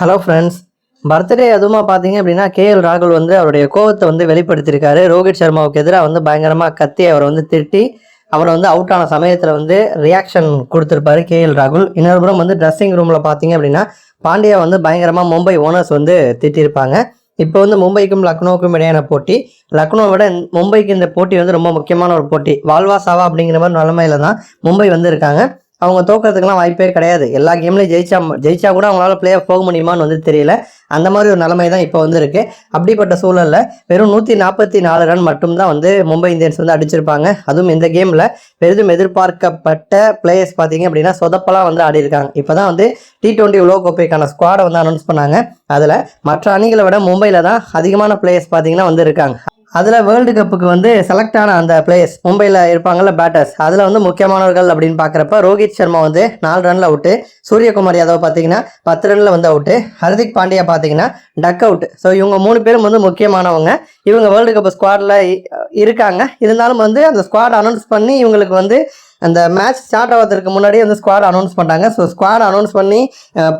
Hello friends birthday அதுவுமா பார்த்தீங்க அப்படின்னா கேஎல் ராகுல் வந்து அவருடைய கோவத்தை வந்து வெளிப்படுத்தியிருக்காரு. ரோஹித் சர்மாவுக்கு எதிராக வந்து பயங்கரமாக கத்தி அவரை வந்து திட்டி அவரை வந்து அவுட் ஆன சமயத்தில் வந்து ரியாக்ஷன் கொடுத்துருப்பாரு கேஎல் ராகுல். இன்னொரு புறம் வந்து ட்ரெஸ்ஸிங் ரூமில் பார்த்தீங்க அப்படின்னா பாண்டியா வந்து பயங்கரமாக மும்பை ஓனர்ஸ் வந்து திட்டியிருப்பாங்க இப்போ வந்து மும்பைக்கும் லக்னோவுக்கும் இடையான போட்டி. லக்னோவை விட மும்பைக்கு இந்த போட்டி வந்து ரொம்ப முக்கியமான ஒரு போட்டி. வால்வா சாவா அப்படிங்கிற மாதிரி நிலமையில தான் மும்பை வந்து இருக்காங்க. அவங்க தோக்கிறதுக்கெல்லாம் வாய்ப்பே கிடையாது. எல்லா கேம்லையும் ஜெயிச்சா ஜெயிச்சா கூட அவங்களால பிளே ஆஃப் போக முடியுமான்னு வந்து தெரியல. அந்த மாதிரி ஒரு நிலைமை தான் இப்போ வந்து அப்படிப்பட்ட சூழலில் வெறும் நூற்றி நாற்பத்தி நாலு ரன் மட்டும்தான் வந்து மும்பை இந்தியன்ஸ் வந்து அடிச்சிருப்பாங்க. அதுவும் இந்த கேமில் பெரிதும் எதிர்பார்க்கப்பட்ட பிளேயர்ஸ் பார்த்தீங்க அப்படின்னா சொதப்பெல்லாம் வந்து ஆடி இருக்காங்க. இப்போ தான் வந்து டி டுவெண்ட்டி உலகக்கோப்பைக்கான ஸ்குவாடை வந்து அனௌன்ஸ் பண்ணாங்க. அதில் மற்ற அணிகளை விட மும்பையில் தான் அதிகமான பிளேயர்ஸ் பார்த்தீங்கன்னா வந்து இருக்காங்க. அதில் வேர்ல்டு கப்புக்கு வந்து செலக்ட் ஆன அந்த பிளேயர்ஸ் மும்பையில் இருப்பாங்கள்ல பேட்டர்ஸ் அதில் வந்து முக்கியமானவர்கள் அப்படின்னு பார்க்குறப்ப ரோஹித் சர்மா வந்து நாலு ரனில் அவுட்டு சூரியகுமார் யாதவ் பார்த்தீங்கன்னா பத்து ரனில் வந்து அவுட்டு ஹர்திக் பாண்டியா பார்த்தீங்கன்னா டக் அவுட் ஸோ இவங்க மூணு பேரும் வந்து முக்கியமானவங்க. இவங்க வேர்ல்டு கப் ஸ்குவாடில் இருக்காங்க. இருந்தாலும் வந்து அந்த ஸ்குவாட் அனௌன்ஸ் பண்ணி இவங்களுக்கு வந்து அந்த மேட்ச் ஸ்டார்ட் ஆகிறதுக்கு முன்னாடியே வந்து ஸ்குவாட் அனௌன்ஸ் பண்ணிட்டாங்க ஸோ ஸ்குவாட் அனௌன்ஸ் பண்ணி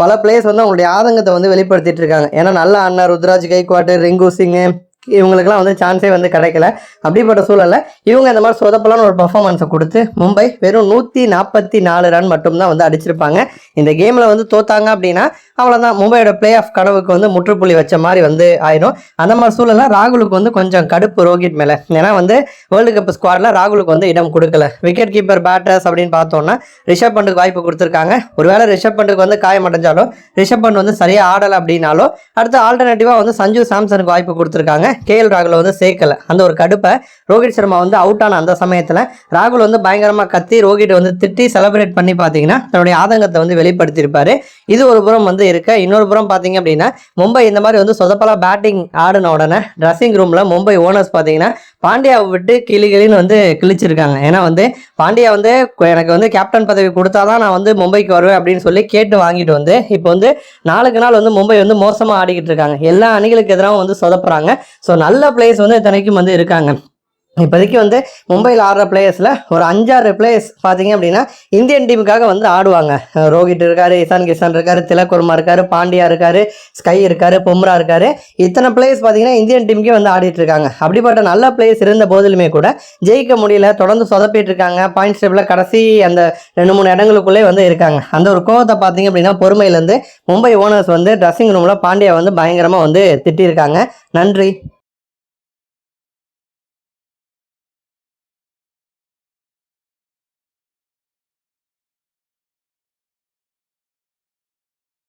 பல பிளேயர்ஸ் வந்து அவங்களுடைய ஆதங்கத்தை வந்து வெளிப்படுத்திட்டு இருக்காங்க. ஏன்னா நல்ல அண்ணா ருத்ராஜ் கைக்வாட்டு ரிங்கு சிங்கு இவங்களுக்குலாம் வந்து சான்ஸே வந்து கிடைக்கல. அப்படிப்பட்ட சூழலை இவங்க இந்த மாதிரி சொதப்பலான ஒரு பர்ஃபார்மன்ஸை கொடுத்து மும்பை வெறும் நூற்றி நாற்பத்தி நாலு ரன் மட்டும்தான் வந்து அடிச்சிருப்பாங்க. இந்த கேமில் வந்து தோத்தாங்க அப்படின்னா அவ்வளோதான் மும்பையோட பிளே ஆஃப் கனவுக்கு வந்து முற்றுப்புள்ளி வச்ச மாதிரி வந்து ஆயிடும் அந்த மாதிரி சூழலில் ராகுலுக்கு வந்து கொஞ்சம் கடுப்பு ரோஹித் மேலே. ஏன்னா வந்து வேர்ல்டு கப் ஸ்குவாடில் ராகுலுக்கு வந்து இடம் கொடுக்கல. விக்கெட் கீப்பர் பேட்டர்ஸ் அப்படின்னு பார்த்தோம்னா ரிஷப் பண்டுக்கு வாய்ப்பு கொடுத்துருக்காங்க. ஒருவேளை ரிஷப் பண்டுக்கு வந்து காயம் அடைஞ்சாலும் ரிஷப் பண்ட் வந்து சரியாக ஆடலை அப்படின்னாலும் அடுத்து ஆல்டர்னேட்டிவாக வந்து சஞ்சு சாம்சனுக்கு வாய்ப்பு கொடுத்துருக்காங்க. கேஎல் ராகுல வந்து சேர்க்கல. அந்த ஒரு கடுப்பை ரோஹித் சர்மா வந்து அவுட் ஆன அந்த சமயத்தில் ராகுல் வந்து பயங்கரமாக கத்தி ரோஹிட் வந்து திட்டி செலிப்ரேட் பண்ணி பார்த்தீங்கன்னா தன்னுடைய ஆதங்கத்தை வந்து வெளிப்படுத்தியிருப்பாரு. இது ஒரு புறம் வந்து இருக்க. இன்னொரு புறம் பார்த்தீங்க அப்படின்னா மும்பை இந்த மாதிரி வந்து சொதப்பலா பேட்டிங் ஆடின உடனே ட்ரெஸ்ஸிங் ரூமில் மும்பை ஓனர்ஸ் பார்த்தீங்கன்னா பாண்டியாவை விட்டு கிளி கிளின்னு வந்து கிழிச்சிருக்காங்க. ஏன்னா வந்து பாண்டியா வந்து எனக்கு வந்து கேப்டன் பதவி கொடுத்தாதான் நான் வந்து மும்பைக்கு வருவேன் அப்படின்னு சொல்லி கேட்டு வாங்கிட்டு வந்து இப்போ வந்து நாளுக்கு நாள் வந்து மும்பை வந்து மோசமாக ஆடிக்கிட்டு இருக்காங்க. எல்லா அணிகளுக்கு எதிராகவும் வந்து சொதப்புறாங்க. ஸோ நல்ல பிளேயர்ஸ் வந்து இத்தனைக்கும் வந்து இருக்காங்க. இப்போதைக்கு வந்து மும்பையில் ஆடுற பிளேயர்ஸில் ஒரு அஞ்சாறு பிளேயர்ஸ் பார்த்தீங்க அப்படின்னா இந்தியன் டீமுக்காக வந்து ஆடுவாங்க. ரோஹித் இருக்காரு இசான் கிஷான் இருக்காரு திலக்குர்மா இருக்காரு பாண்டியா இருக்காரு ஸ்கை இருக்காரு பொம்ரா இருக்காரு. இத்தனை பிளேயர்ஸ் பார்த்தீங்கன்னா இந்தியன் டீமுக்கே வந்து ஆடிட்டு இருக்காங்க. அப்படிப்பட்ட நல்ல பிளேயர்ஸ் இருந்த போதிலுமே கூட ஜெயிக்க முடியல தொடர்ந்து சொதப்பிட்டு இருக்காங்க. பாயிண்ட் ஸ்டெப்பில் கடைசி அந்த ரெண்டு மூணு இடங்களுக்குள்ளே வந்து இருக்காங்க. அந்த ஒரு கோவத்தை பார்த்தீங்க அப்படின்னா பொறுமையிலேருந்து மும்பை ஓனர்ஸ் வந்து ட்ரெஸ்ஸிங் ரூமில் பாண்டியா வந்து பயங்கரமாக வந்து திட்டியிருக்காங்க. நன்றி.